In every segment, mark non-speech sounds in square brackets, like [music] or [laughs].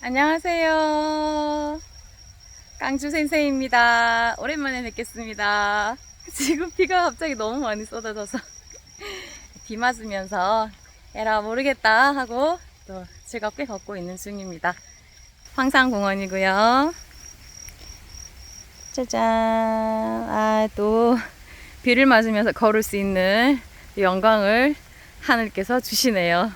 안녕하세요. 깡주先生입니다. 오랜만에 뵙겠습니다. [laughs] 지금 비가 갑자기 너무 많이 쏟아져서 [laughs] 비 맞으면서 에라 모르겠다 하고 또 즐겁게 걷고 있는 중입니다. 황산공원이고요. 짜잔. 아, 또 비를 맞으면서 걸을 수 있는 영광을 하늘께서 주시네요.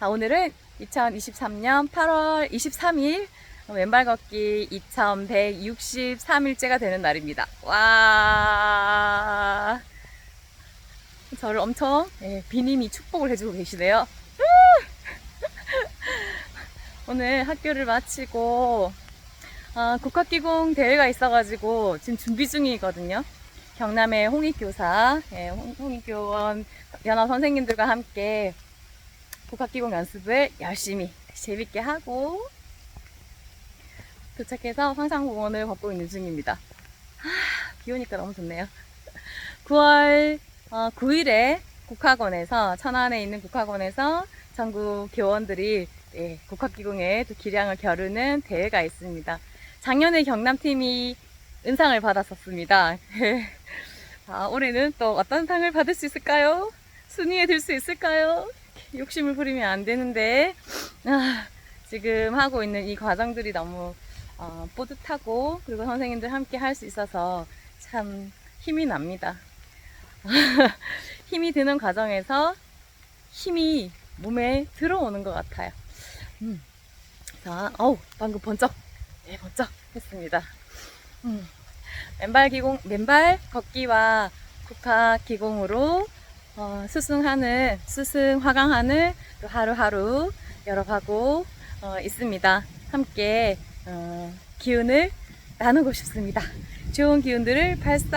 자, 오늘은 2023년 8월 23일 왼발 걷기 2163일째가 되는 날입니다. 와. 저를 엄청 예, 비님이 축복을 해주고 계시네요. [laughs] 오늘 학교를 마치고 아, 국학기공 대회가 있어가지고 지금 준비 중이거든요. 경남의 홍익교사, 예, 홍- 홍익교원 연합 선생님들과 함께 국학기공 연습을 열심히 재밌게 하고 도착해서 황산공원을 걷고 있는 중입니다. 아, 비 오니까 너무 좋네요. 9월 9일에 국학원에서 천안에 있는 국학원에서 전국 교원들이 예, 국학기공의 또 기량을 겨루는 대회가 있습니다. 작년에 경남팀이 은상을 받았었습니다. [laughs] 아, 올해는 또 어떤 상을 받을 수 있을까요? 순위에 들 수 있을까요? 욕심을 부리면 안 되는데 아, 지금 하고 있는 이 과정들이 너무 어, 뿌듯하고 그리고 선생님들 함께 할 수 있어서 참 힘이 납니다. [laughs] 힘이 드는 과정에서 힘이 몸에 들어오는 것 같아요. 음. 자, 어우, 방금 번쩍, 네, 번쩍 했습니다. 음. 맨발 기공, 맨발 걷기와 국화 기공으로 어, 수승하는, 수승 화강하는 또 하루하루 열어가고 어, 있습니다. 함께 어, 기운을 나누고 싶습니다. 좋은 기운들을 발사!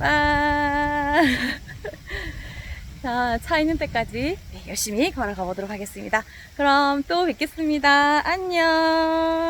와! [laughs] 자, 차 있는 때까지 네, 열심히 걸어가 보도록 하겠습니다. 그럼 또 뵙겠습니다. 안녕!